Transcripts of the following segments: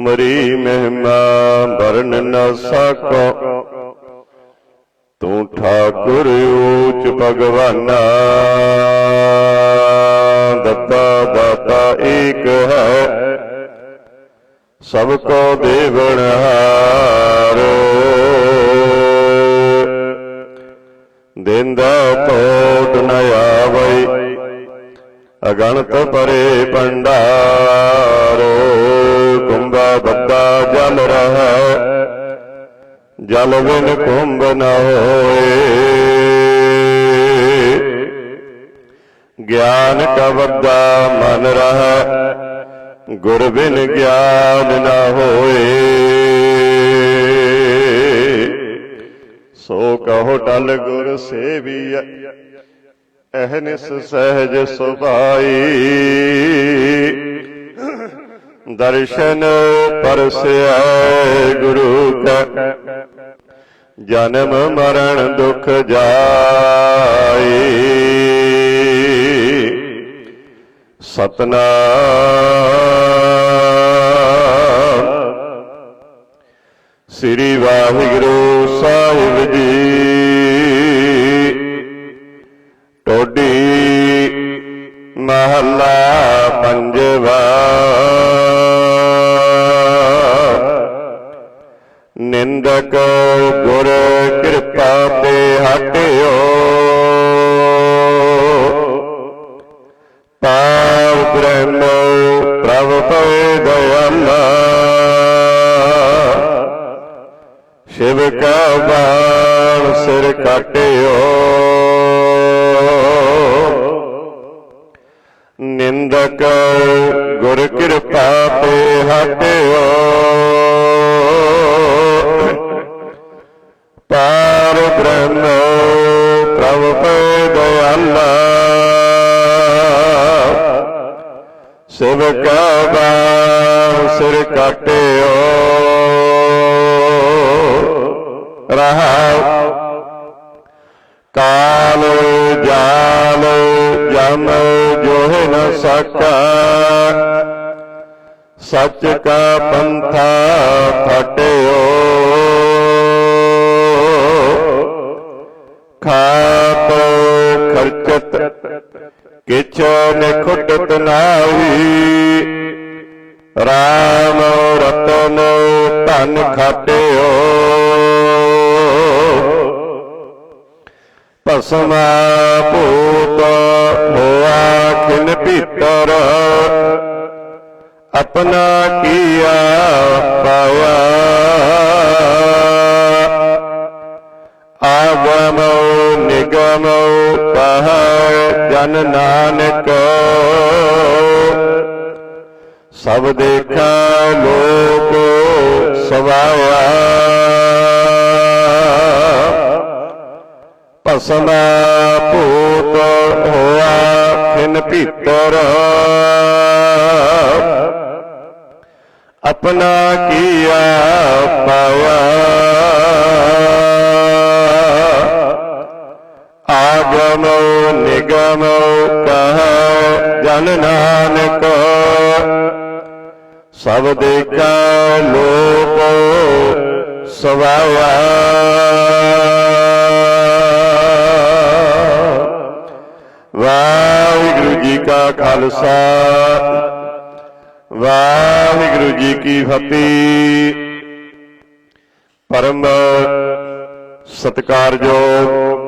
ਤੁਮਰੀ ਮਹਿਮਾ ਵਰਨ ਨਾ ਸਕੋ। ਤੂੰ ਠਾਕੁਰ ਊਚ ਭਗਵਾਨਾ। ਦੱਤਾ ਦਾਤਾ ਏਕ ਹੈ। ਸਭ ਕੋ ਦੇਵਨ ਹਾਰੋ। ਦਿੰਦਾ ਟੋਟ ਨ ਆਵਈ। ਅਗਣਤ ਪਰੇ ਭੰਡਾਰੋ। ਕੁੰਭਾ ਬੱਦਾ ਜਲ ਰਹਾ ਜਲ ਬਿਨ ਕੁੰਭ ਨ ਹੋਏ। ਗਿਆਨ ਕਵਦਾ ਮਨ ਰਹਾ ਗੁਰ ਬਿਨ ਗਿਆਨ ਨ ਹੋਏ। ਸੋ ਕਹੋ ਟਲ ਗੁਰ ਸੇਵੀਐ। ਅਹਨਿਸ ਸਹਿਜ ਸੁਭਾਈ। ਦਰਸ਼ਨ ਪਰਸਿਆ ਗੁਰੂ ਕਾ। ਜਨਮ ਮਰਨ ਦੁਖ ਜਾਈ ਸਤਨਾਮ। ਸ੍ਰੀ ਵਾਹਿਗੁਰੂ ਸਾਹਿਬ ਜੀ। ਟੋਡੀ ਮਹੱਲਾ ਪੰਜਵਾ। ਨਿੰਦਕ ਗੁਰ ਕਿਰਪਾ ਤੇ ਹਟਿਓ। ਪਾਵ ਬ੍ਰਹਮ ਪ੍ਰਭ ਪਏ ਦਇਆਲਾ ਸ਼ਿਵ ਕਾ ਬਾਣ ਸਿਰ ਕਾਟਿਓ। ਨਿੰਦਕ ਗੁਰ ਕਿਰਪਾ ਤੇ ਹਟਿਓ। ਕਿਛ ਨਿਖੁਟਤ ਨਾਹੀ ਰਾਮ ਰਤਨ ਧਨ ਖਾਟਿਓ ਭਸਮਾ ਭੂਤ ਹੋਆ ਖਿਨ ਭੀਤਰ। ਆਪਣਾ ਕੀਆ ਪਾਇਆ। ਆਗਮ ਨਿਗਮ ਕਹ ਜਨ ਨਾਨਕ। ਸਭ ਦੇਖਾ ਲੋਕ ਸਵਾਇਆ। ਭਸਮਾ ਭੂਤ ਹੋਆ, ਖਿਨ ਭੀਤਰ। ਆਪਣਾ ਕੀਆ ਪਾਇਆ। ਆਗਮ ਨਿਗਮ ਕਹ, ਜਨ ਨਾਨਕ। ਸਭ ਦੇਖਾ ਲੋਕ ਸਵਾਇਆ ਵਾਹਿਗੁਰੂ ਜੀ ਕਾ ਖਾਲਸਾ। ਵਾਹਿਗੁਰੂ ਜੀ ਕੀ ਫਤਿਹ। ਪਰਮ ਸਤਿਕਾਰਯੋਗ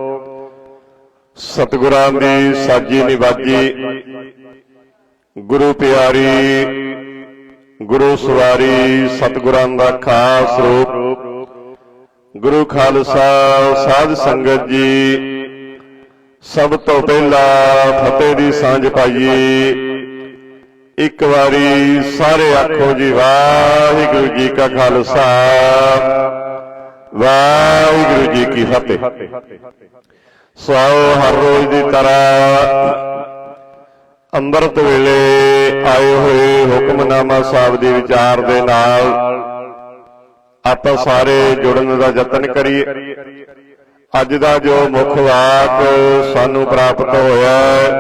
ਸਤਿਗੁਰਾਂ ਦੀ ਸਾਜੀ ਨਿਵਾਜੀ ਗੁਰੂ ਪਿਆਰੀ, ਗੁਰੂ ਸਵਾਰੀ ਸਤਿਗੁਰਾਂ ਦਾ ਖਾਸ ਰੂਪ। ਗੁਰੂ ਖਾਲਸਾ ਸਾਧ ਸੰਗਤ ਜੀ, ਸਭ ਤੋਂ ਪਹਿਲਾਂ ਫਤਿਹ ਦੀ ਸਾਂਝ ਪਾਈਏ। ਇੱਕ ਵਾਰੀ ਸਾਰੇ ਆਖੋ ਜੀ, ਵਾਹਿਗੁਰੂ ਜੀ ਕਾ ਖਾਲਸਾ। ਵਾਹਿਗੁਰੂ ਜੀ ਕੀ ਫਤਿਹ। ਸਵਾਓ ਹਰ ਰੋਜ਼ ਦੀ ਤਰ੍ਹਾਂ। ਅੰਮ੍ਰਿਤ ਵੇਲੇ ਆਏ ਹੋਏ ਹੁਕਮਨਾਮਾ ਸਾਹਿਬ ਦੇ ਵਿਚਾਰ ਦੇ ਨਾਲ ਆਪਾਂ ਸਾਰੇ ਜੁੜਨ ਦਾ ਯਤਨ ਕਰੀਏ। ਅੱਜ ਦਾ ਜੋ ਮੁੱਖ ਵਾਕ ਸਾਨੂੰ ਪ੍ਰਾਪਤ ਹੋਇਆ ਹੈ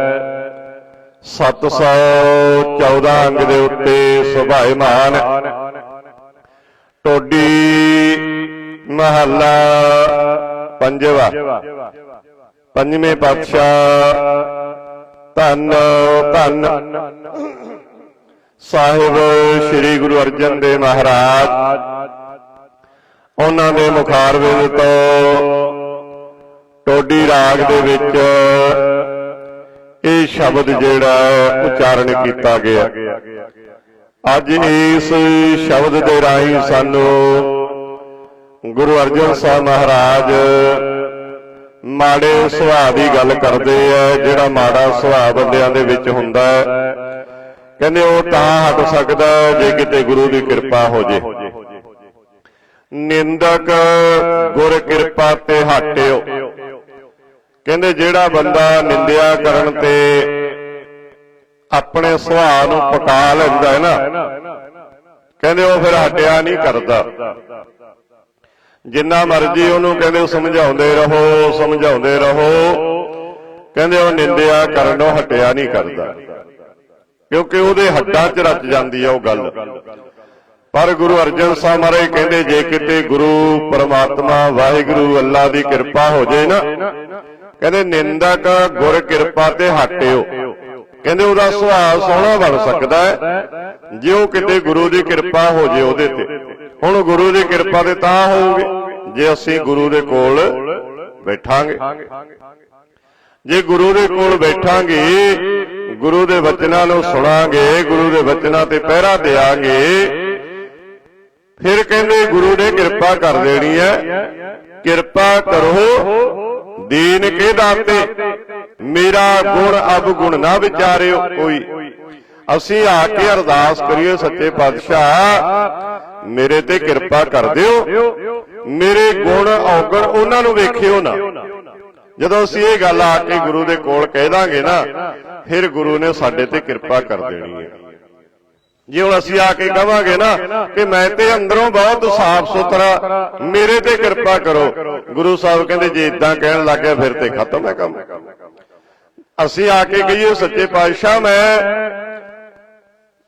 714 ਅੰਗ ਦੇ ਉੱਤੇ ਸੁਭਾਇਮਾਨ ਟੋਡੀ ਮਹੱਲਾ ਪੰਜਵਾ। ਪੰਜਵੇਂ ਪਾਤਸ਼ਾਹ। ਧੰਨ ਧੰਨ। ਸਾਹਿਬ ਸ੍ਰੀ ਗੁਰੂ ਅਰਜਨ ਦੇਵ ਮਹਾਰਾਜ। ਉਹਨਾਂ ਦੇ ਮੁਖਾਰਵੇ ਤੋਂ ਟੋਡੀ ਰਾਗ ਦੇ ਵਿੱਚ ਇਹ ਸ਼ਬਦ ਜਿਹੜਾ ਉਚਾਰਨ ਕੀਤਾ ਗਿਆ। ਅੱਜ ਇਸ ਸ਼ਬਦ ਦੇ ਰਾਹੀਂ ਸਾਨੂੰ ਗੁਰੂ ਅਰਜਨ ਸਾਹਿਬ ਮਹਾਰਾਜ, ਮਾੜੇ ਸੁਭਾਅ ਦੀ ਗੱਲ ਕਰਦੇ ਆ, ਜਿਹੜਾ ਮਾੜਾ ਸੁਭਾਅ ਬੰਦਿਆਂ ਦੇ ਵਿੱਚ ਹੁੰਦਾ ਹੈ। ਕਹਿੰਦੇ ਉਹ ਤਾਂ ਹਟ ਸਕਦਾ ਜੇ ਕਿਤੇ ਗੁਰੂ ਦੀ ਕਿਰਪਾ ਹੋ ਜੇ। ਨਿੰਦਕ ਗੁਰ ਕਿਰਪਾ ਤੇ ਹਟਿਓ। ਕਹਿੰਦੇ ਜਿਹੜਾ ਬੰਦਾ ਨਿੰਦਿਆ ਕਰਨ ਤੇ ਆਪਣੇ ਸੁਭਾਅ ਨੂੰ ਪਕਾ ਲੈਂਦਾ ਹੈ ਨਾ, ਕਹਿੰਦੇ ਉਹ ਫਿਰ ਹਟਿਆ ਨਹੀਂ ਕਰਦਾ। ਜਿੰਨਾ ਮਰਜ਼ੀ ਉਹਨੂੰ ਕਹਿੰਦੇ ਸਮਝਾਉਂਦੇ ਰਹੋ ਸਮਝਾਉਂਦੇ ਰਹੋ। ਕਹਿੰਦੇ ਉਹ ਨਿੰਦਿਆ ਕਰਨੋਂ ਹਟਿਆ ਨਹੀਂ ਕਰਦਾ। ਕਿਉਂਕਿ ਉਹਦੇ ਹੱਡਾਂ 'ਚ ਰਚ ਜਾਂਦੀ ਆ ਉਹ ਗੱਲ। ਪਰ ਗੁਰੂ ਅਰਜਨ ਸਾਹਿਬ ਮਹਾਰਾਜ ਕਹਿੰਦੇ, ਜੇ ਕਿਤੇ ਗੁਰੂ ਪਰਮਾਤਮਾ ਵਾਹਿਗੁਰੂ ਅੱਲਾ ਦੀ ਕਿਰਪਾ ਹੋ ਜੇ ਨਾ, ਕਹਿੰਦੇ ਨਿੰਦਕ ਗੁਰ ਕਿਰਪਾ ਤੇ ਹਟਿਓ। ਕਹਿੰਦੇ ਉਹਦਾ ਸੁਭਾਅ ਸੋਹਣਾ ਬਣ ਸਕਦਾ ਹੈ, ਜੇ ਉਹ ਕਿਤੇ ਗੁਰੂ ਦੀ ਕਿਰਪਾ ਹੋ ਜੇ ਉਹਦੇ ਤੇ। ਹੁਣ ਗੁਰੂ ਦੀ ਕਿਰਪਾ ਤੇ ਤਾਂ ਹੋਊਗੇ। ਜੇ ਅਸੀਂ ਗੁਰੂ ਦੇ ਕੋਲ ਬੈਠਾਂਗੇ। ਜੇ ਗੁਰੂ ਦੇ ਕੋਲ ਬੈਠਾਂਗੇ, ਗੁਰੂ ਦੇ ਵਚਨਾਂ ਨੂੰ ਸੁਣਾਂਗੇ, ਗੁਰੂ ਦੇ ਵਚਨਾਂ ਤੇ ਪਹਿਰਾ ਦੇਾਂਗੇ ਫਿਰ ਕਹਿੰਦੇ ਗੁਰੂ ਨੇ ਕਿਰਪਾ ਕਰ ਦੇਣੀ ਹੈ। ਕਿਰਪਾ ਕਰੋ ਦੀਨ ਕੇ ਦਾਤੇ ਮੇਰਾ ਗੁਣ ਅਬ ਗੁਣ ਨਾ ਵਿਚਾਰਿਓ ਕੋਈ। ਅਸੀਂ ਆ ਕੇ ਅਰਦਾਸ ਕਰੀਏ ਸੱਚੇ ਪਾਤਸ਼ਾਹ। ਮੇਰੇ ਤੇ ਕਿਰਪਾ ਕਰ ਦਿਓ। ਮੇਰੇ ਗੁਣ ਔਗਣ ਉਹਨਾਂ ਨੂੰ ਵੇਖਿਓ ਨਾ। ਜਦੋਂ ਅਸੀਂ ਇਹ ਗੱਲ ਆ ਕੇ ਗੁਰੂ ਦੇ ਕੋਲ ਕਹਿ ਦਾਂਗੇ ਨਾ ਫਿਰ ਗੁਰੂ ਨੇ ਸਾਡੇ ਤੇ ਕਿਰਪਾ ਕਰ ਦੇਣੀ ਹੈ। ਜੇ ਹੁਣ ਅਸੀਂ ਆ ਕੇ ਕਵਾਂਗੇ ਨਾ ਕਿ ਮੈਂ ਤੇ ਅੰਦਰੋਂ ਬਹੁਤ ਸਾਫ਼ ਸੁਥਰਾ ਮੇਰੇ ਤੇ ਕਿਰਪਾ ਕਰੋ। ਗੁਰੂ ਸਾਹਿਬ ਕਹਿੰਦੇ ਜੇ ਇਦਾਂ ਕਹਿਣ ਲੱਗਿਆ ਫਿਰ ਤੇ ਖਤਮ ਹੈ ਕੰਮ। ਅਸੀਂ ਆ ਕੇ ਕਹੀਏ ਸੱਚੇ ਪਾਤਸ਼ਾਹ ਮੈਂ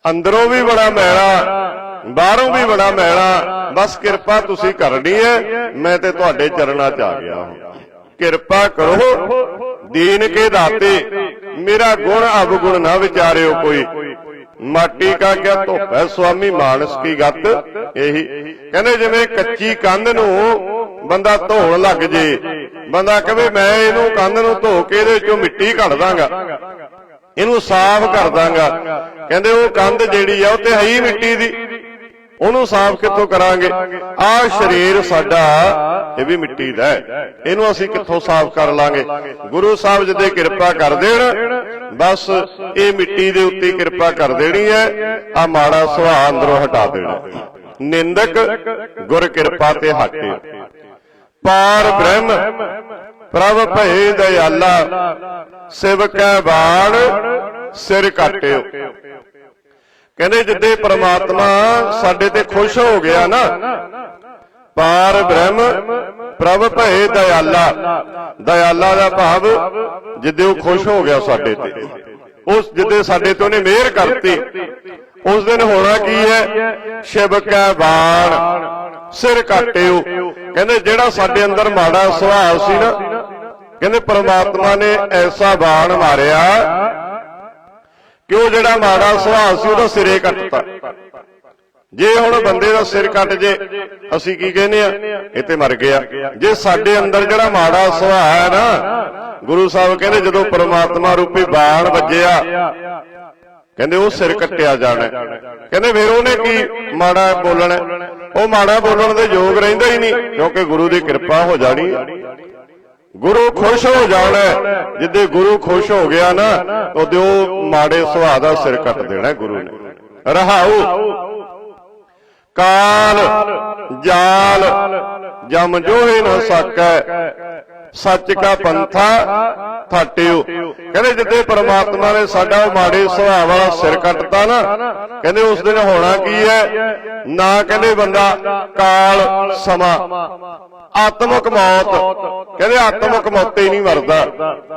ਅੰਦਰੋਂ ਵੀ ਬੜਾ ਮੈਲਾ ਬਾਹਰੋਂ ਵੀ ਬੜਾ ਮੈਲਾ। ਬਸ ਕਿਰਪਾ ਤੁਸੀਂ ਕਰਨੀ ਹੈ। ਮੈਂ ਤੇ ਤੁਹਾਡੇ ਚਰਨਾਂ 'ਚ ਆ ਗਿਆ ਹਾਂ। ਕਿਰਪਾ ਕਰੋ। ਦੀਨ ਕੇ ਦਾਤੇ। ਮੇਰਾ ਗੁਣ ਅਵਗੁਣ ਨਾ ਵਿਚਾਰਿਓ ਕੋਈ। ਮਾਟੀ ਕਾ ਕਿਆ ਧੋਪ ਹੈ ਸੁਆਮੀ ਮਾਨਸ ਕੀ ਗੱਤ? ਇਹੀ। ਕਹਿੰਦੇ ਜਿਵੇਂ ਕੱਚੀ ਕੰਧ ਨੂੰ ਬੰਦਾ ਧੋਣ ਲੱਗ ਜੇ। ਬੰਦਾ ਕਹੇ ਮੈਂ ਇਹਨੂੰ ਕੰਧ ਨੂੰ ਧੋ ਕੇ ਇਹਦੇ ਵਿੱਚੋਂ ਮਿੱਟੀ ਕੱਢ ਦਾਂਗਾ। ਇਹਨੂੰ ਸਾਫ਼ ਕਰ ਦਾਂਗਾ। ਕਹਿੰਦੇ ਉਹ ਕੰਧ ਜਿਹੜੀ ਆ ਉਹ ਤੇ ਹੈ ਹੀ ਮਿੱਟੀ ਦੀ। ਉਹਨੂੰ ਸਾਫ਼ ਕਿੱਥੋਂ ਕਰਾਂਗੇ? ਆਹ ਸਰੀਰ ਸਾਡਾ ਇਹ ਵੀ ਮਿੱਟੀ ਦਾ ਹੈ। ਇਹਨੂੰ ਅਸੀਂ ਕਿੱਥੋਂ ਸਾਫ਼ ਕਰ ਲਾਂਗੇ? ਗੁਰੂ ਸਾਹਿਬ ਜਦੇ ਕਿਰਪਾ ਕਰ ਦੇਣ, ਬਸ ਇਹ ਮਿੱਟੀ ਦੇ ਉੱਤੇ ਕਿਰਪਾ ਕਰ ਦੇਣੀ ਹੈ। ਆ ਮਾੜਾ ਸੁਭਾਅ ਅੰਦਰੋਂ ਹਟਾ ਦੇਣਾ। ਨਿੰਦਕ ਗੁਰ ਕਿਰਪਾ ਤੇ ਹਟੇ ਪਾਰ ਬ੍ਰਹਮ, ਪ੍ਰਭ ਭਏ ਦਇਆਲਾ ਸਿਵਕੈ ਬਾਣ, ਸਿਰ ਕਾਟਿਓ ਕਹਿੰਦੇ ਜਿੱਦੇ ਪ੍ਰਮਾਤਮਾ ਸਾਡੇ ਤੇ ਖੁਸ਼ ਹੋ ਗਿਆ ਨਾ, ਪਾਰ ਬ੍ਰਹਮ, ਪ੍ਰਭ ਭਏ ਦਇਆਲਾ। ਦਇਆਲਾ ਦਾ ਭਾਵ ਜਿੱਦੇ ਉਹ ਖੁਸ਼ ਹੋ ਗਿਆ ਸਾਡੇ ਤੇ। ਉਸ ਜਿੱਦੇ ਸਾਡੇ ਤੇ ਉਹਨੇ ਮਿਹਰ ਕਰਤੀ। ਉਸ ਦਿਨ ਹੋਣਾ ਕੀ ਹੈ? ਸ਼ਿਵ ਕੈ ਬਾਣ, ਸਿਰ ਕਾਟਿਓ। ਕਹਿੰਦੇ ਜਿਹੜਾ ਸਾਡੇ ਅੰਦਰ ਮਾੜਾ ਸੁਭਾਅ ਸੀ ਨਾ, ਕਹਿੰਦੇ ਪਰਮਾਤਮਾ ਨੇ ਐਸਾ ਬਾਣ ਮਾਰਿਆ ਕਿ ਉਹ ਜਿਹੜਾ ਮਾੜਾ ਸੁਭਾਅ ਸੀ ਉਹਦਾ ਸਿਰੇ ਕੱਟਤਾ। ਜੇ ਹੁਣ ਬੰਦੇ ਦਾ ਸਿਰ ਕੱਟ ਜੇ, ਅਸੀਂ ਕੀ ਕਹਿੰਦੇ ਆ? ਇਹ ਤੇ ਮਰ ਗਿਆ। ਜੇ ਸਾਡੇ ਅੰਦਰ ਜਿਹੜਾ ਮਾੜਾ ਸੁਭਾਅ ਹੈ ਨਾ, ਗੁਰੂ ਸਾਹਿਬ ਕਹਿੰਦੇ ਜਦੋਂ ਪਰਮਾਤਮਾ ਰੂਪੀ ਬਾਣ ਵੱਜਿਆ, ਕਹਿੰਦੇ ਉਹ ਸਿਰ ਕੱਟਿਆ ਜਾਣਾ। ਕਹਿੰਦੇ ਫਿਰ ਉਹਨੇ ਕੀ ਮਾੜਾ ਬੋਲਣਾ? ਉਹ ਮਾੜਾ ਬੋਲਣ ਦੇ ਯੋਗ ਰਹਿੰਦਾ ਹੀ ਨਹੀਂ, ਕਿਉਂਕਿ ਗੁਰੂ ਦੀ ਕਿਰਪਾ ਹੋ ਜਾਣੀ ਗੁਰੂ ਖੁਸ਼ ਹੋ ਜਾਣਾ ਹੈ। ਜਿੱਦੇ ਗੁਰੂ ਖੁਸ਼ ਹੋ ਗਿਆ ਨਾ, ਉਹਦੇ ਉਹ ਮਾੜੇ ਸੁਭਾਅ ਦਾ ਸਿਰ ਕੱਟ ਦੇਣਾ ਗੁਰੂ ਨੇ ਰਹਾਉ ਕਾਲ, ਜਾਲ, ਜਮ ਜੋਹੇ ਨਾ ਸਕੈ ਸੱਚ ਕਾ ਪੰਥਾ ਥਾਟਿਓ ਕਹਿੰਦੇ ਜਿੱਦੇ ਪ੍ਰਮਾਤਮਾ ਨੇ ਸਾਡਾ ਉਹ ਮਾੜੇ ਸੁਭਾਅ ਵਾਲਾ ਸਿਰ ਕੱਟਤਾ ਨਾ, ਕਹਿੰਦੇ ਉਸ ਦਿਨ ਹੋਣਾ ਕੀ ਹੈ? ਨਾ ਕਹਿੰਦੇ ਬੰਦਾ ਕਾਲ, ਸਮਾਂ। ਆਤਮਕ ਮੌਤ। ਕਹਿੰਦੇ ਆਤਮਕ ਮੌਤੇ ਹੀ ਨਹੀਂ ਮਰਦਾ।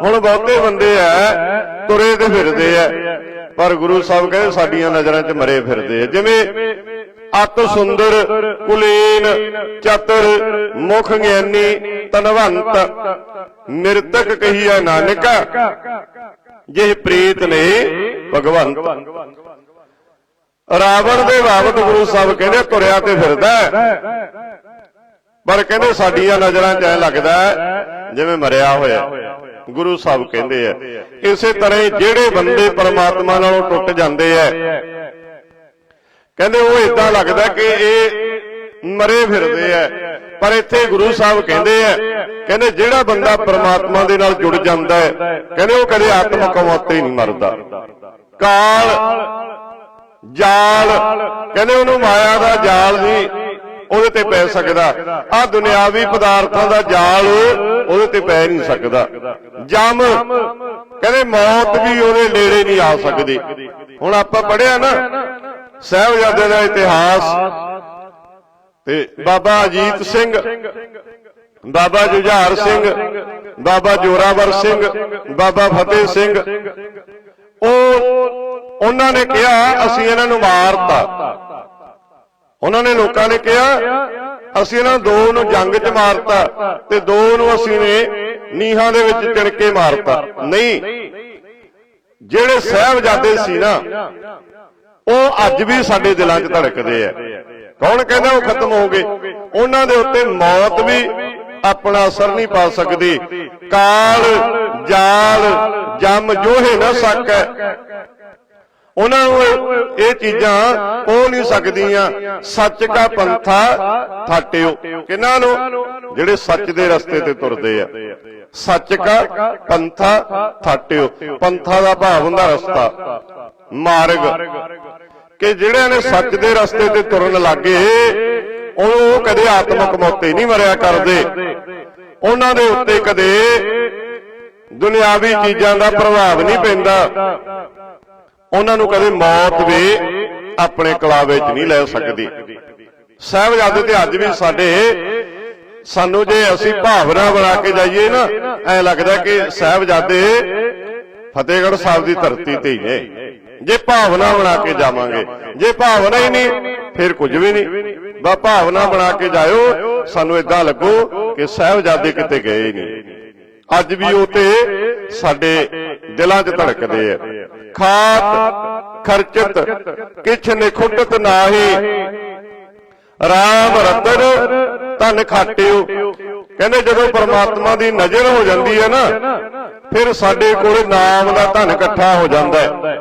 ਹੁਣ ਬਹੁਤੇ ਬੰਦੇ ਐ, ਤੁਰੇ ਤੇ ਫਿਰਦੇ ਐ। ਪਰ ਗੁਰੂ ਸਾਹਿਬ ਕਹਿੰਦੇ ਸਾਡੀਆਂ ਨਜ਼ਰਾਂ 'ਚ ਮਰੇ ਫਿਰਦੇ ਐ। ਜਿਵੇਂ ਅਤ ਸੁੰਦਰ, ਕੁਲੀਨ, ਚਤਰ, ਮੁਖ ਗਿਆਨੀ ਤਨਵੰਤ ਨਿਰਤਕ ਕਹੀਆ ਨਾਨਕਾ, ਜਿਹ ਪ੍ਰੀਤ ਨੇ ਭਗਵੰਤ। ਰਾਵਣ ਦੇ ਬਾਬਤ ਗੁਰੂ ਸਾਹਿਬ ਕਹਿੰਦੇ ਤੁਰਿਆ ਤੇ ਫਿਰਦਾ ਪਰ ਕਹਿੰਦੇ ਸਾਡੀਆਂ ਨਜ਼ਰਾਂ 'ਚ ਐ ਲੱਗਦਾ ਜਿਵੇਂ ਮਰਿਆ ਹੋਇਆ। ਗੁਰੂ ਸਾਹਿਬ ਕਹਿੰਦੇ ਐ ਇਸੇ ਤਰ੍ਹਾਂ ਜਿਹੜੇ ਬੰਦੇ ਪਰਮਾਤਮਾ ਨਾਲੋਂ ਟੁੱਟ ਜਾਂਦੇ ਐ ਕਹਿੰਦੇ ਉਹ ਇਦਾਂ ਲੱਗਦਾ ਕਿ ਇਹ ਮਰੇ ਫਿਰਦੇ ਐ ਪਰ ਇੱਥੇ ਗੁਰੂ ਸਾਹਿਬ ਕਹਿੰਦੇ ਐ ਕਹਿੰਦੇ ਜਿਹੜਾ ਬੰਦਾ ਪਰਮਾਤਮਾ ਦੇ ਨਾਲ ਜੁੜ ਜਾਂਦਾ ਹੈ ਕਹਿੰਦੇ ਉਹ ਕਦੇ ਆਤਮਕ ਮੌਤ ਨਹੀਂ ਮਰਦਾ। ਕਾਲ ਜਾਲ ਕਹਿੰਦੇ ਉਹਨੂੰ ਮਾਇਆ ਦਾ ਜਾਲ ਨਹੀਂ ਉਹਦੇ ਤੇ ਪੈ ਸਕਦਾ। ਆ ਦੁਨਿਆਵੀ ਪਦਾਰਥਾਂ ਦਾ ਜਾਲ ਉਹਦੇ ਤੇ ਪੈ ਨਹੀਂ ਸਕਦਾ। ਜਮ ਕਹਿੰਦੇ ਮੌਤ ਵੀ ਉਹਦੇ ਨੇੜੇ ਨਹੀਂ ਆ ਸਕਦੀ। ਹੁਣ ਆਪਾਂ ਪੜਿਆ ਨਾ ਸਾਹਿਬਜ਼ਾਦੇ ਦਾ ਇਤਿਹਾਸ। ਤੇ ਬਾਬਾ ਅਜੀਤ ਸਿੰਘ, ਬਾਬਾ ਜੁਝਾਰ ਸਿੰਘ, ਬਾਬਾ ਜੋਰਾਵਰ ਸਿੰਘ, ਬਾਬਾ ਫਤਿਹ ਸਿੰਘ। ਉਹ ਉਹਨਾਂ ਨੇ ਕਿਹਾ, ਅਸੀਂ ਇਹਨਾਂ ਨੂੰ ਮਾਰਤਾ। ਉਹਨਾਂ ਨੇ ਲੋਕਾਂ ਨੇ ਕਿਹਾ, ਅਸੀਂ ਇਹਨਾਂ ਦੋ ਨੂੰ ਜੰਗ 'ਚ ਮਾਰਤਾ ਤੇ ਦੋ ਨੂੰ ਅਸੀਂ ਨੇ ਨੀਹਾਂ ਦੇ ਵਿੱਚ ਚਿਣ ਕੇ ਮਾਰਤਾ। ਨਹੀਂ, ਜਿਹੜੇ ਸਹਿਬਜ਼ਾਦੇ ਸੀ ਨਾ ਉਹ ਅੱਜ ਵੀ ਸਾਡੇ ਦਿਲਾਂ 'ਚ ਧੜਕਦੇ ਆ। ਕੌਣ ਕਹਿੰਦਾ ਉਹ ਖਤਮ ਹੋ ਗਏ? ਉਹਨਾਂ ਦੇ ਉੱਤੇ ਮੌਤ ਵੀ ਆਪਣਾ ਅਸਰ ਨਹੀਂ ਪਾ ਸਕਦੀ। ਕਾਲ, ਜਾਲ, ਜਮ ਜੋਹੇ ਨਾ ਸਕੈ। ਉਹਨਾਂ ਨੂੰ ਇਹ- ਚੀਜ਼ਾਂ ਉਹ ਨਹੀਂ ਸਕਦੀਆਂ। ਸੱਚ ਕਾ ਪੰਥਾ ਥਾਟਿਓ। ਕਿਹਨਾਂ ਨੂੰ? ਜਿਹੜੇ ਸੱਚ ਦੇ ਰਸਤੇ ਤੇ ਤੁਰਦੇ ਆ। ਸੱਚ ਕਾ ਪੰਥਾ ਥਾਟਿਓ। ਪੰਥਾ ਦਾ ਭਾਵ ਹੁੰਦਾ ਰਸਤਾ। ਮਾਰਗ। ਕਿ ਜਿਹੜਿਆਂ ਨੇ ਸੱਚ ਦੇ ਰਸਤੇ ਤੇ ਤੁਰਨ ਲੱਗੇ, ਉਹ ਕਦੇ ਆਤਮਕ ਮੌਤੇ ਨਹੀਂ ਮਰਿਆ ਕਰਦੇ। ਉਹਨਾਂ ਦੇ ਉੱਤੇ ਕਦੇ ਦੁਨਿਆਵੀ ਚੀਜ਼ਾਂ ਦਾ ਪ੍ਰਭਾਵ ਨਹੀਂ ਪੈਂਦਾ। ਉਹਨਾਂ ਨੂੰ ਕਦੇ ਮੌਤ ਵੀ ਆਪਣੇ ਕਲਾਵੇ 'ਚ ਨਹੀਂ ਲੈ ਸਕਦੀ। ਸਾਹਿਬਜ਼ਾਦੇ ਤੇ ਅੱਜ ਵੀ ਸਾਡੇ ਸਾਨੂੰ ਜੇ ਅਸੀਂ ਭਾਵਨਾ ਬਣਾ ਕੇ ਜਾਈਏ ਨਾ, ਐ ਲੱਗਦਾ ਕਿ ਸਾਹਿਬਜ਼ਾਦੇ ਫਤਿਹਗੜ੍ਹ ਸਾਹਿਬ ਦੀ ਧਰਤੀ ਤੇ ਹੀ ਨੇ। ਜੇ ਭਾਵਨਾ ਬਣਾ ਕੇ ਜਾਵਾਂਗੇ, ਜੇ ਭਾਵਨਾ ਹੀ ਨਹੀਂ, ਫਿਰ ਕੁਝ ਵੀ ਨਹੀਂ। ਬਾ ਭਾਵਨਾ ਬਣਾ ਕੇ ਜਾਇਓ, ਸਾਨੂੰ ਇਦਾਂ ਲੱਗੋ ਕਿ ਸਾਹਿਬਜ਼ਾਦੇ ਕਿਤੇ ਗਏ ਹੀ ਨਹੀਂ। ਅੱਜ ਵੀ ਉਹ ਤੇ ਸਾਡੇ ਦਿਲਾਂ 'ਚ ਧੜਕਦੇ ਆ। ਖਾਤ, ਖਰਚਤ, ਕਿਛ ਨਿਖੁੱਟਤ ਨਾਹੀ ਰਾਮ ਰਤਨ, ਧਨ ਖਾਟਿਓ। ਕਹਿੰਦੇ ਜਦੋਂ ਪਰਮਾਤਮਾ ਦੀ ਨਜ਼ਰ ਹੋ ਜਾਂਦੀ ਹੈ ਨਾ, ਫਿਰ ਸਾਡੇ ਕੋਲ ਨਾਮ ਦਾ ਧਨ ਇਕੱਠਾ ਹੋ ਜਾਂਦਾ ਹੈ।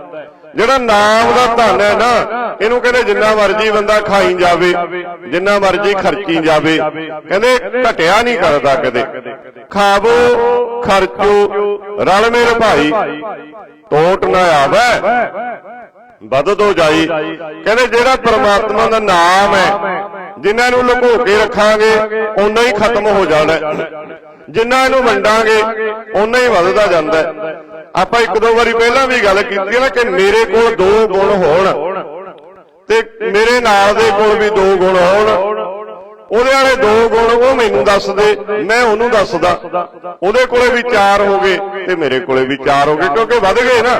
ਜਿਹੜਾ ਨਾਮ ਦਾ ਧਨ ਹੈ ਨਾ, ਇਹਨੂੰ ਕਹਿੰਦੇ ਜਿੰਨਾ ਮਰਜ਼ੀ ਬੰਦਾ ਖਾਈ ਜਾਵੇ, ਜਿੰਨਾ ਮਰਜ਼ੀ ਖਰਚੀ ਜਾਵੇ। ਕਹਿੰਦੇ ਘਟਿਆ ਨਹੀਂ ਕਰਦਾ ਕਦੇ। ਖਾਵੋ, ਖਰਚੋ, ਰਲ ਮੇਰ ਭਾਈ। ਟੋਟ ਨਾ ਆਵੇ। ਵੱਧਦੋ ਜਾਈ। ਕਹਿੰਦੇ ਜਿਹੜਾ ਪਰਮਾਤਮਾ ਦਾ ਨਾਮ ਹੈ, ਜਿਨ੍ਹਾਂ ਨੂੰ ਲੁਕੋ ਕੇ ਰੱਖਾਂਗੇ, ਓਨਾ ਹੀ ਖਤਮ ਹੋ ਜਾਣਾ ਹੈ। ਜਿੰਨਾ ਇਹਨੂੰ ਵੰਡਾਂਗੇ, ਓਨਾ ਹੀ ਵੱਧਦਾ ਜਾਂਦਾ ਆਪਾਂ ਇੱਕ ਦੋ ਵਾਰੀ ਪਹਿਲਾਂ ਵੀ ਗੱਲ ਕੀਤੀ ਹੈ ਨਾ ਕਿ ਮੇਰੇ ਕੋਲ ਦੋ ਗੁਣ ਹੋਣ ਤੇ ਮੇਰੇ ਨਾਲ ਦੇ ਕੋਲ ਵੀ ਦੋ ਗੁਣ ਹੋਣ। ਉਹਦੇ ਵਾਲੇ ਦੋ ਗੁਣ ਉਹ ਮੈਨੂੰ ਦੱਸਦੇ, ਮੈਂ ਉਹਨੂੰ ਦੱਸਦਾ। ਉਹਦੇ ਕੋਲੇ ਵੀ ਚਾਰ ਹੋ ਗਏ ਤੇ ਮੇਰੇ ਕੋਲੇ ਵੀ ਚਾਰ ਹੋ ਗਏ, ਕਿਉਂਕਿ ਵੱਧ ਗਏ ਨਾ।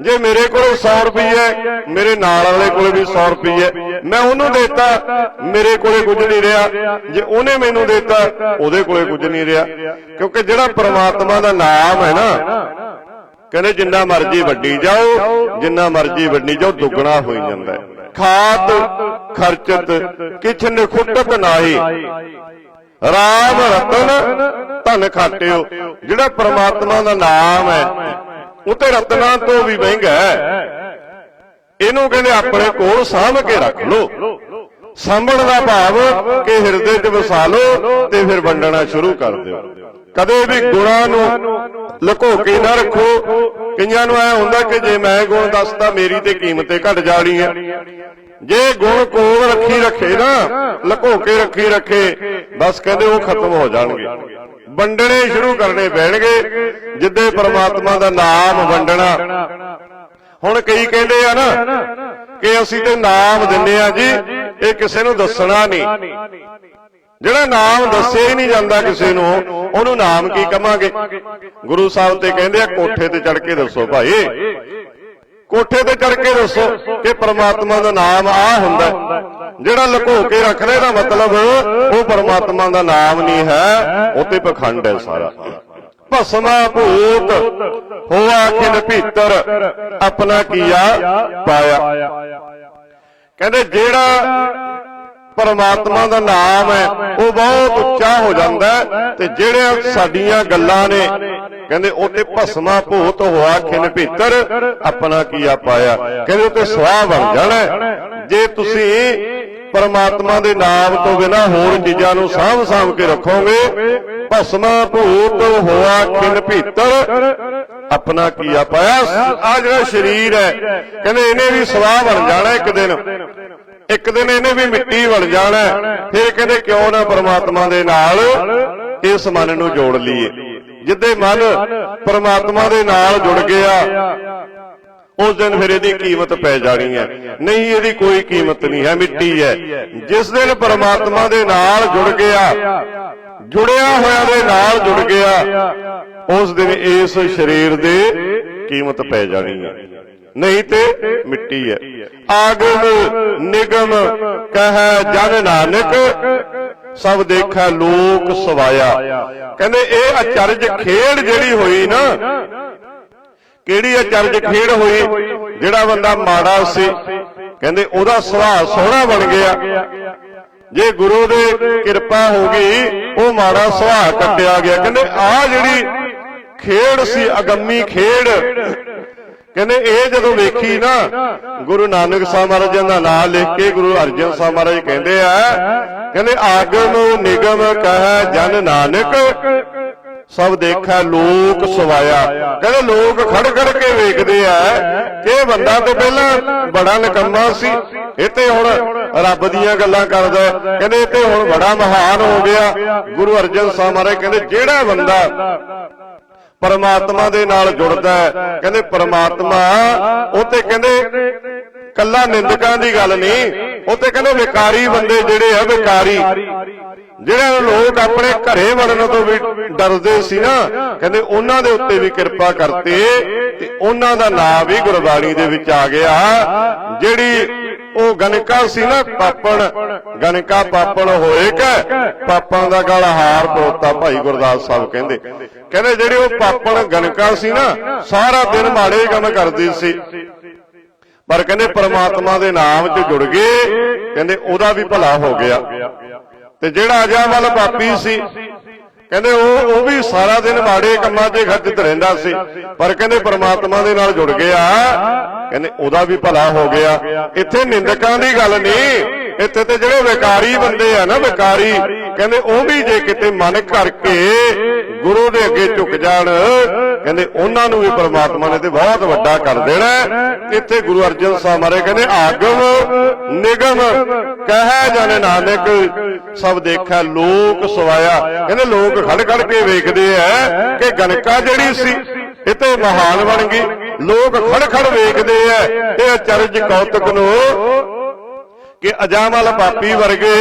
ਜੇ ਮੇਰੇ ਕੋਲੇ 100 ਰੁਪਏ ਮੇਰੇ ਨਾਲ ਵਾਲੇ ਕੋਲੇ ਵੀ 100 ਰੁਪਏ ਮੈਂ ਉਹਨੂੰ ਦੇਤਾ, ਮੇਰੇ ਕੋਲੇ ਕੁਝ ਨਹੀਂ ਰਿਹਾ। ਜੇ ਉਹਨੇ ਮੈਨੂੰ ਦੇਤਾ, ਉਹਦੇ ਕੋਲੇ ਕੁਝ ਨਹੀਂ ਰਿਹਾ। ਕਿਉਂਕਿ ਜਿਹੜਾ ਪਰਮਾਤਮਾ ਦਾ ਨਾਮ ਹੈ ਨਾ, ਕਹਿੰਦੇ ਜਿੰਨਾ ਮਰਜ਼ੀ ਵੱਡੀ ਜਾਓ, ਜਿੰਨਾ ਮਰਜ਼ੀ ਵੱਡੀ ਜਾਓ, ਦੁੱਗਣਾ ਹੋਈ ਜਾਂਦਾ ਹੈ। ਖਾਤ ਖਰਚਤ ਕਿਛ ਨਿਖੁੱਟਤ ਨਾਹੀ। ਰਾਮ ਰਤਨ ਧਨ ਖਾਟਿਓ। ਜਿਹੜਾ ਪ੍ਰਮਾਤਮਾ ਦਾ ਨਾਮ ਹੈ ਉਹ ਤੇ ਰਤਨਾਂ ਤੋਂ ਵੀ ਮਹਿੰਗਾ ਹੈ। ਇਹਨੂੰ ਕਹਿੰਦੇ ਆਪਣੇ ਕੋਲ ਸਾਂਭ ਕੇ ਰੱਖ ਲੋ ਸਾਂਭਣ ਦਾ ਭਾਵ ਕਿ ਹਿਰਦੇ 'ਚ ਵਸਾ ਲਓ ਤੇ ਫਿਰ ਵੰਡਣਾ ਸ਼ੁਰੂ ਕਰ ਦਿਓ। ਕਦੇ ਵੀ ਗੁਣਾਂ ਨੂੰ ਲੁਕੋ ਕੇ ਨਾ ਰੱਖੋ। ਕਈਆਂ ਨੂੰ ਐ ਹੁੰਦਾ ਕਿ ਜੇ ਮੈਂ ਗੁਣ ਦੱਸਦਾ, ਮੇਰੀ ਤੇ ਕੀਮਤੇ ਘਟ ਜਾਣੀ ਹੈ ਜੇ ਗੁਣ ਕੋਲ ਰੱਖੀ ਰੱਖੇ ਨਾ ਲੁਕੋ ਕੇ ਰੱਖੀ ਰੱਖੇ, ਬਸ ਕਹਿੰਦੇ ਉਹ ਖਤਮ ਹੋ ਜਾਣਗੇ। ਵੰਡਣੇ ਸ਼ੁਰੂ ਕਰਨੇ ਪੈਣਗੇ, ਜਿੱਦੇ ਪਰਮਾਤਮਾ ਦਾ ਨਾਮ ਵੰਡਣਾ। ਹੁਣ ਕਈ ਕਹਿੰਦੇ ਆ ਨਾ ਕਿ ਅਸੀਂ ਤੇ ਨਾਮ ਦਿੰਨੇ ਆ ਜੀ ਇਹ ਕਿਸੇ ਨੂੰ ਦੱਸਣਾ ਨਹੀਂ। ਜਿਹੜਾ ਨਾਮ ਦੱਸਿਆ ਹੀ ਨਹੀਂ ਜਾਂਦਾ ਕਿਸੇ ਨੂੰ, ਉਹਨੂੰ ਨਾਮ ਕੀ ਕਵਾਂਗੇ? ਗੁਰੂ ਸਾਹਿਬ ਤੇ ਕਹਿੰਦੇ ਆ, ਕੋਠੇ ਤੇ ਚੜ ਕੇ ਦੱਸੋ ਭਾਈ। ਕੋਠੇ ਤੇ ਚੜ ਕੇ ਦੱਸੋ ਕਿ ਪ੍ਰਮਾਤਮਾ ਦਾ ਨਾਮ ਆ ਹੁੰਦਾ। ਜਿਹੜਾ ਲੁਕੋ ਕੇ ਰੱਖਦੇ ਦਾ ਮਤਲਬ ਉਹ ਪ੍ਰਮਾਤਮਾ ਦਾ ਨਾਮ ਨਹੀਂ ਹੈ, ਉਹ ਤੇ ਪਖੰਡ ਹੈ ਸਾਰਾ। ਭਸਮਾ ਭੂਤ, ਹੋਆ ਖਿਨ ਭੀਤਰ, ਆਪਣਾ ਕੀਆ ਪਾਇਆ। ਕਹਿੰਦੇ ਜਿਹੜਾ ਪਰਮਾਤਮਾ ਦਾ ਨਾਮ ਹੈ, ਉਹ ਬਹੁਤ ਉੱਚਾ ਹੋ ਜਾਂਦਾ ਤੇ ਜਿਹੜੀਆਂ ਸਾਡੀਆਂ ਗੱਲਾਂ ਨੇ, ਕਹਿੰਦੇ ਉਹ ਭਸਮਾ ਭੂਤ ਹੋਆ, ਖਿਨ ਭੀਤਰ, ਆਪਣਾ ਕੀਆ ਪਾਇਆ? ਕਹਿੰਦੇ ਉਹ ਤੇ ਸਵਾਹ ਬਣ ਜਾਣਾ ਜੇ ਤੁਸੀਂ ਪਰਮਾਤਮਾ ਦੇ ਨਾਮ ਤੋਂ ਬਿਨਾ ਹੋਰ ਚੀਜ਼ਾਂ ਨੂੰ ਸਾਂਭ ਸਾਂਭ ਕੇ ਰੱਖੋਗੇ, ਭਸਮਾ ਭੂਤ ਹੋਆ, ਖਿਨ ਭੀਤਰ ਆਪਣਾ ਕੀਆ ਪਾਇਆ ਆ ਜਿਹੜਾ ਸਰੀਰ ਹੈ, ਕਹਿੰਦੇ ਇਹਨੇ ਵੀ ਸਵਾਹ ਬਣ ਜਾਣਾ ਇੱਕ ਦਿਨ। ਇੱਕ ਦਿਨ ਇਹਨੇ ਵੀ ਮਿੱਟੀ ਬਣ ਜਾਣਾ। ਫਿਰ ਕਹਿੰਦੇ ਕਿਉਂ ਨਾ ਪਰਮਾਤਮਾ ਦੇ ਨਾਲ ਇਸ ਮਨ ਨੂੰ ਜੋੜ ਲਈਏ। ਜਿੱਦੇ ਮਨ ਪਰਮਾਤਮਾ ਦੇ ਨਾਲ ਜੁੜ ਗਿਆ, ਉਸ ਦਿਨ ਫਿਰ ਇਹਦੀ ਕੀਮਤ ਪੈ ਜਾਣੀ ਹੈ। ਨਹੀਂ, ਇਹਦੀ ਕੋਈ ਕੀਮਤ ਨਹੀਂ ਹੈ, ਮਿੱਟੀ ਹੈ। ਜਿਸ ਦਿਨ ਪਰਮਾਤਮਾ ਦੇ ਨਾਲ ਜੁੜ ਗਿਆ, ਜੁੜਿਆ ਹੋਇਆ ਦੇ ਨਾਲ ਜੁੜ ਗਿਆ ਉਸ ਦਿਨ ਇਸ ਸਰੀਰ ਦੇ ਕੀਮਤ ਪੈ ਜਾਣੀ ਹੈ ਨਹੀਂ ਤੇ ਮਿੱਟੀ ਹੈ। ਆਗਮ ਨਿਗਮ ਕਹੈ ਜਨ ਨਾਨਕ, ਸਭ ਦੇਖੈ ਲੋਕ ਸਵਾਇਆ। ਕਹਿੰਦੇ ਇਹ ਅਚਰਜ ਖੇਡ ਜਿਹੜੀ ਹੋਈ ਨਾ, ਕਿਹੜੀ ਅਚਰਜ ਖੇਡ ਹੋਈ? ਜਿਹੜਾ ਬੰਦਾ ਮਾੜਾ ਸੀ। ਕਹਿੰਦੇ ਉਹਦਾ ਸੁਭਾਅ ਸੋਹਣਾ ਬਣ ਗਿਆ। ਜੇ ਗੁਰੂ ਦੇ ਕਿਰਪਾ ਹੋ ਗਈ, ਉਹ ਮਾੜਾ ਸੁਭਾਅ ਕੱਟਿਆ ਗਿਆ। ਕਹਿੰਦੇ ਆ ਜਿਹੜੀ ਖੇਡ ਸੀ ਅਗੰਮੀ ਖੇਡ। ਕਹਿੰਦੇ ਇਹ ਜਦੋਂ ਵੇਖੀ ਨਾ ਗੁਰੂ ਨਾਨਕ ਸਾਹਿਬ ਮਹਾਰਾਜ ਦਾ ਨਾਮ ਲਿਖ ਕੇ ਗੁਰੂ ਅਰਜਨ ਸਾਹਿਬ ਮਹਾਰਾਜ ਕਹਿੰਦੇ ਆ ਕਹਿੰਦੇ ਆਗਮ ਨਿਗਮ ਕਹਿ ਜਨ ਨਾਨਕ। ਸਭ ਦੇਖਿਆ ਲੋਕ ਸਵਾਇਆ। ਕਹਿੰਦੇ ਲੋਕ ਖੜ ਖੜ ਕੇ ਵੇਖਦੇ ਆ। ਕਿ ਇਹ ਬੰਦਾ ਤੇ ਪਹਿਲਾਂ ਬੜਾ ਨਕੰਮਾ ਸੀ। ਇਹ ਤੇ ਹੁਣ ਰੱਬ ਦੀਆਂ ਗੱਲਾਂ ਕਰਦਾ। ਕਹਿੰਦੇ ਇਹ ਤੇ ਹੁਣ ਬੜਾ ਮਹਾਨ ਹੋ ਗਿਆ। ਗੁਰੂ ਅਰਜਨ ਸਾਹਿਬ ਮਹਾਰਾਜ ਕਹਿੰਦੇ ਜਿਹੜਾ ਬੰਦਾ ਪਰਮਾਤਮਾ ਦੇ ਨਾਲ ਜੁੜਦਾ ਹੈ। ਕਹਿੰਦੇ ਪਰਮਾਤਮਾ, ਉਹ ਕਹਿੰਦੇ ਕੱਲਾ ਨਿੰਦਕਾਂ ਦੀ ਗੱਲ ਨਹੀਂ, ਉਹ ਕਹਿੰਦੇ ਵਿਕਾਰੀ ਬੰਦੇ ਜਿਹੜੇ ਆ, ਵਿਕਾਰੀ। ਜਿਹੜੇ ਲੋਕ ਆਪਣੇ ਘਰੇ ਵੜਨ ਤੋਂ ਵੀ ਡਰਦੇ ਸੀ ਨਾ, ਕਹਿੰਦੇ ਉਹਨਾਂ ਦੇ ਉੱਤੇ ਵੀ ਕਿਰਪਾ ਕਰਤੇ ਤੇ ਉਹਨਾਂ ਦਾ ਨਾਮ ਵੀ ਗੁਰਬਾਣੀ ਦੇ ਵਿੱਚ ਆ ਗਿਆ। ਜਿਹੜੀ ਉਹ ਗਨਕਾ ਸੀ ਨਾ, ਪਾਪਣ। ਗਨਕਾ ਪਾਪਣ ਹੋਏ ਕਿ ਪਾਪਾਂ ਦਾ ਗਲ ਹਾਰ ਪੋਤਾ ਭਾਈ ਗੁਰਦਾਸ ਸਾਹਿਬ ਕਹਿੰਦੇ। ਕਹਿੰਦੇ ਜਿਹੜੇ ਉਹ ਪਾਪਣ ਗਨਕਾ ਸੀ ਨਾ, ਸਾਰਾ ਦਿਨ ਮਾੜੇ ਕੰਮ ਕਰਦੀ ਸੀ। ਪਰ ਕਹਿੰਦੇ ਪ੍ਰਮਾਤਮਾ ਦੇ ਨਾਮ 'ਚ ਜੁੜ ਗਏ। ਕਹਿੰਦੇ ਉਹਦਾ ਵੀ ਭਲਾ ਹੋ ਗਿਆ। ਤੇ ਜਿਹੜਾ ਅਜਾਮਲ ਪਾਪੀ ਸੀ ਕਹਿੰਦੇ ਉਹ ਉਹ ਵੀ ਸਾਰਾ ਦਿਨ ਮਾੜੇ ਕੰਮਾਂ ਤੇ ਖੱਜਤ ਰਹਿੰਦਾ ਸੀ। ਪਰ ਕਹਿੰਦੇ ਪ੍ਰਮਾਤਮਾ ਦੇ ਨਾਲ ਜੁੜ ਗਿਆ। ਕਹਿੰਦੇ ਉਹਦਾ ਵੀ ਭਲਾ ਹੋ ਗਿਆ। ਇੱਥੇ ਨਿੰਦਕਾਂ ਦੀ ਗੱਲ ਨਹੀਂ। ਇੱਥੇ ਤੇ ਜਿਹੜੇ ਵਿਕਾਰੀ ਬੰਦੇ ਆ ਨਾ, ਵਿਕਾਰੀ, ਕਹਿੰਦੇ ਉਹ ਵੀ ਜੇ ਕਿਤੇ ਮਨ ਕਰਕੇ ਗੁਰੂ ਦੇ ਅੱਗੇ ਝੁਕ ਜਾਣ, ਕਹਿੰਦੇ ਉਹਨਾਂ ਨੂੰ ਵੀ ਪਰਮਾਤਮਾ ਨੇ ਤੇ ਬਹੁਤ ਵੱਡਾ ਕਰ ਦੇਣਾ ਇੱਥੇ ਗੁਰੂ ਅਰਜਨ ਸਾਹਿਬ ਮਾਰੇ ਕਹਿੰਦੇ, ਆਗਮ ਨਿਗਮ, ਕਹਿ ਜਾਣੇ ਨਾਨਕ, ਸਭ ਦੇਖਿਆ ਲੋਕ ਸਵਾਇਆ। ਕਹਿੰਦੇ ਲੋਕ ਖੜ ਖੜ ਕੇ ਵੇਖਦੇ ਆ ਕਿ ਗਣਕਾ ਜਿਹੜੀ ਸੀ, ਇਹ ਤੇ ਮਹਾਨ ਬਣ ਗਈ। ਲੋਕ ਖੜ ਖੜ ਵੇਖਦੇ ਆ, ਇਹ ਅਚਰਜ ਕੌਤਕ ਨੂੰ ਕਿ ਅਜਾਮਲ ਪਾਪੀ ਵਰਗੇ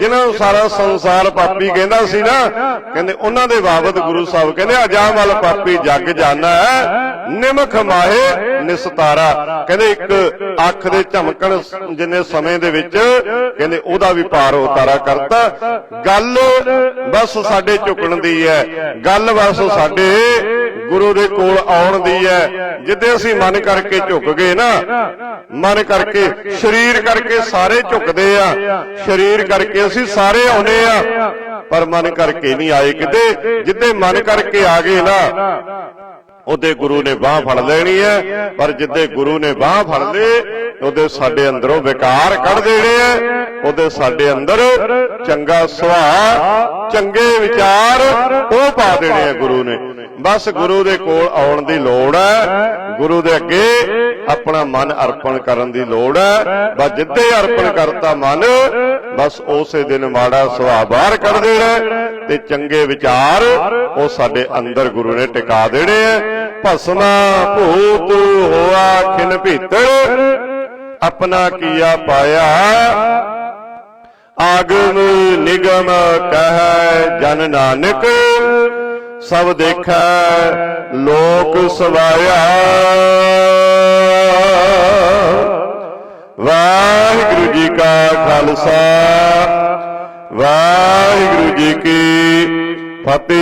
ਜਿਨ੍ਹਾਂ ਨੂੰ ਸਾਰਾ ਸੰਸਾਰ ਪਾਪੀ ਕਹਿੰਦਾ ਸੀ ਨਾ ਕਹਿੰਦੇ ਉਹਨਾਂ ਦੇ ਬਾਬਤ ਗੁਰੂ ਸਾਹਿਬ ਕਹਿੰਦੇ ਅਜਾਮਲ ਪਾਪੀ ਜੱਗ ਜਾਣਾ ਨਿਮਖ ਮਾਹੇ ਨਿਸਤਾਰਾ। ਕਹਿੰਦੇ ਇੱਕ ਅੱਖ ਦੇ ਝਮਕਣ ਜਿੰਨੇ ਸਮੇਂ ਦੇ ਵਿੱਚ ਕਹਿੰਦੇ ਉਹਦਾ ਵੀ ਪਾਰ ਉਤਾਰਾ ਕਰਤਾ। ਗੱਲ ਬਸ ਸਾਡੇ ਝੁਕਣ ਦੀ ਹੈ। ਗੱਲ ਬਸ ਸਾਡੇ ਗੁਰੂ ਦੇ ਕੋਲ ਆਉਣ ਦੀ ਹੈ, ਜਿੱਦੇ ਅਸੀਂ ਮਨ ਕਰਕੇ ਝੁਕ ਗਏ ਨਾ, ਮਨ ਕਰਕੇ, ਸਰੀਰ ਕਰਕੇ ਸਾਰੇ ਝੁਕਦੇ ਆ, ਸਰੀਰ ਕਰਕੇ ਅਸੀਂ ਸਾਰੇ ਆਉਨੇ ਆ, ਪਰ ਮਨ ਕਰਕੇ ਨਹੀਂ ਆਏ ਕਿਤੇ, ਜਿੱਦੇ ਮਨ ਕਰਕੇ ਆ ਗਏ ਨਾ ਉਹਦੇ ਗੁਰੂ ਨੇ ਬਾਹ ਫੜ ਲੈਣੀ ਹੈ, ਪਰ ਜਿੱਦੇ ਗੁਰੂ ਨੇ ਬਾਹ ਫੜ ਲੇ ਉਹਦੇ ਸਾਡੇ ਅੰਦਰੋਂ ਵਿਕਾਰ ਕੱਢ ਦੇਣੇ ਆ। ਉਹਦੇ ਸਾਡੇ ਅੰਦਰ ਚੰਗਾ ਸੁਭਾਅ, ਚੰਗੇ ਵਿਚਾਰ ਉਹ ਪਾ ਦੇਣੇ ਆ ਗੁਰੂ ਨੇ। ਬਸ ਗੁਰੂ ਦੇ ਕੋਲ ਆਉਣ ਦੀ ਲੋੜ ਹੈ। ਗੁਰੂ ਦੇ ਅੱਗੇ ਆਪਣਾ ਮਨ ਅਰਪਣ ਕਰਨ ਦੀ ਲੋੜ ਹੈ। ਬਸ ਜਿੱਦੇ ਅਰਪਣ ਕਰਤਾ ਮਨ, ਬਸ ਉਸੇ ਦਿਨ ਮਾੜਾ ਸੁਭਾਅ ਬਾਹਰ ਕੱਢ ਦੇਣਾ ਤੇ ਚੰਗੇ ਵਿਚਾਰ ਉਹ ਸਾਡੇ ਅੰਦਰ ਗੁਰੂ ਨੇ ਟਿਕਾ ਦੇਣੇ ਆ। ਭਸਮਾ ਭੂਤ ਹੋਆ ਖਿਨ ਭੀਤਰ, ਆਪਣਾ ਕੀਆ ਪਾਇਆ? ਆਗਮ ਨਿਗਮ ਕਹੈ ਜਨ ਨਾਨਕ, ਸਭ ਦੇਖੈ ਲੋਕ ਸਵਾਇਆ। ਵਾਹਿਗੁਰੂ ਜੀ ਕਾ ਖਾਲਸਾ, ਵਾਹਿਗੁਰੂ ਜੀ ਕੀ ਫਤਿਹ।